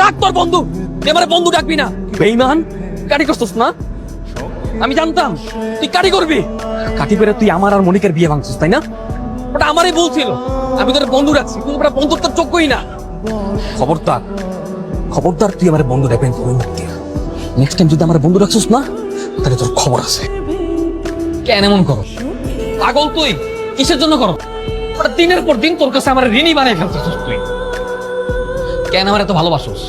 রাখ তোর বন্ধু। এবারে বন্ধু ডাকবি না। বেইমান কাটি করছিস না? আমি জানতাম, তুই কাটি করবি। কাটি করে তুই আমার আর মনিকার বিয়ে ভাঙছিস, তাই না? ওটা আমারই ভুল ছিল। আমি তোর বন্ধু রাখছি, কিন্তু ওটা বন্ধুত্বের যোগ্যই না। খবরদার খবরদার, তুই আমার বন্ধু রাখবেন তুই নেক্সট টাইম যদি আমার বন্ধু রাখছিস না, তাহলে তোর খবর আছে। কেন এমন করো? পাগল তুই, কিসের জন্য করো? দিনের পর দিন তোর কাছে আমার ঋণই বানাই ফেলতেছিস তুই। কেন আমার এত ভালোবাসোস?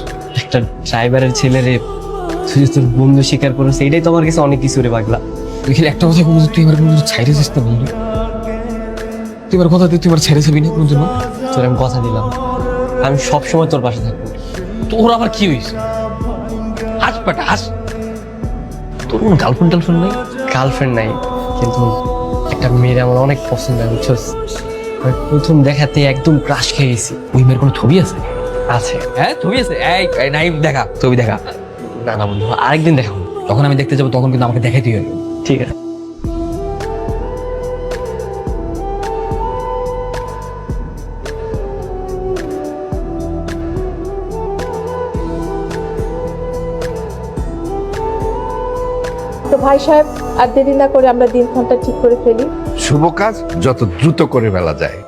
একটা ড্রাইভারের ছেলেরে তুই যে তোর বন্ধু স্বীকার করেছে এটাই তোমার কাছে অনেক কিছু রে পাগলা। তুই খালি একটা কথা বলছিস তুই আমার বন্ধু ছাইড়েছিস না বন্ধু। তুই আমার কথা দিয়ে তুই আমার ছেড়ে যাবি না কোন জন্য তোর আমি কথা দিলাম। আমি সব সময় তোর পাশে থাকব। তোর আবার কি হয়েছে? হাস পাটা হাস। তোর কোনো গার্লফ্রেন্ড টার্লফ্রেন্ড নাই? গার্লফ্রেন্ড নাই কিন্তু একটা মেয়ের আমার অনেক পছন্দ বুঝছস? প্রথম দেখাতে একদম ক্রাশ খেয়ে গেছি। ওই মেয়ের কোনো ছবি আছে? আছে। হ্যাঁ ছবি আছে এই এই নাই দেখা ছবি দেখা। না না বন্ধু আরেকদিন দেখাবো যখন আমি দেখতে যাব তখন কিন্তু আমাকে দেখাইতে হবে ঠিক আছে। তো ভাই সাহেব আর দেরি না করে আমরা দিনক্ষণটা ঠিক করে ফেলি। শুভ কাজ যত দ্রুত করে ফেলা যায়।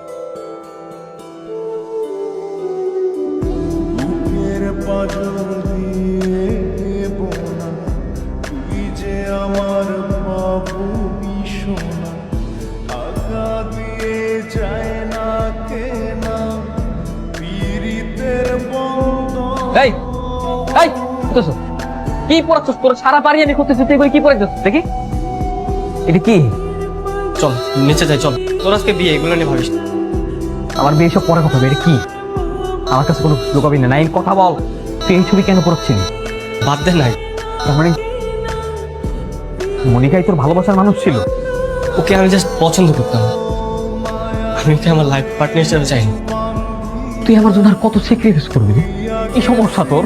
আমার বাবু সোনা টাকা দিয়ে কি পড়াচ্ছিস তোর? সারা বাড়ি আমি করতেছি তুই কি পড়াচ্ছিস দেখি। এটা কি? চল, নিচে যাই, চল। তোর আজকে বিয়ে, এগুলো নিয়ে ভাবিস আমার বিয়ে সব পরে কথা হবে, এটা কি? আমার কাছে কোনো লোকাবি না নাই কথা বল। তুই এই ছবি কেন পড়াচ্ছিলি বাদ দে নাই। তার মানে মনিকাই তোর ভালোবাসার মানুষ ছিল। ওকে আমি জাস্ট পছন্দ করতাম। আমি ওকে আমার লাইফ পার্টনার হিসেবে চাই তুই আমার জন্য আর কত স্যাক্রিফাইস করবি? কি সমস্যা তোর?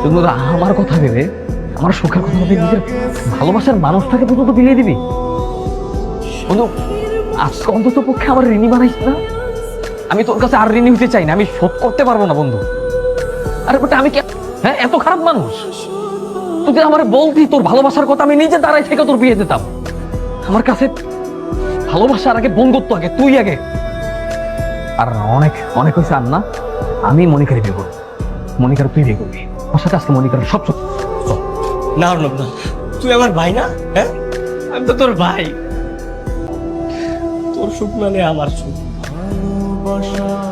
তুই আমার কথা ভেবে আমার সুখের কথা ভেবে নিজের ভালোবাসার মানুষটাকে পর্যন্ত বিলিয়ে দিবি? বন্ধু আজকে অন্তত পক্ষে আমার ঋণী বানাইস না। আমি তোর কাছে আর ঋণী হতে চাই না। আমি শোধ করতে পারব না বন্ধু। আরে বেটা, আমি হ্যাঁ এত খারাপ মানুষ। তুই যদি আমার বলতি, তোর ভালোবাসার কথা আমি নিজে দাঁড়াই থেকে তোর বিয়ে দিতাম। আমার কাছে ভালোবাসার আগে বন্ধুত্ব আগে, তুই আগে। আর অনেক অনেক হয়েছে আর না আমি মনিকার বিয়ে করব। মনিকার তুই বিয়ে করবি। আমার সাথে আজকে মনিকার সব সব না, অর্ণব, না। তুই আমার ভাই না? হ্যাঁ? আমি তো তোর ভাই। তোর সুখ মানে আমার সুখ।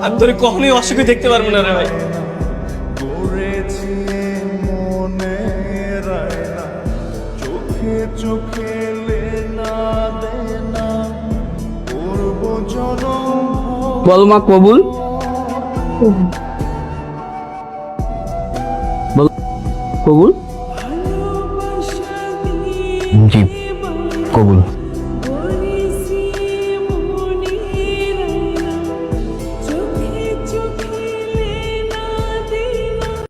আমি তোর কখনোই অসুখী দেখতে পারব না রে ভাই। চোখে চোখে লেনা দেনা করব জনম বল মা কবুল? বল কবুল? জি কবুল।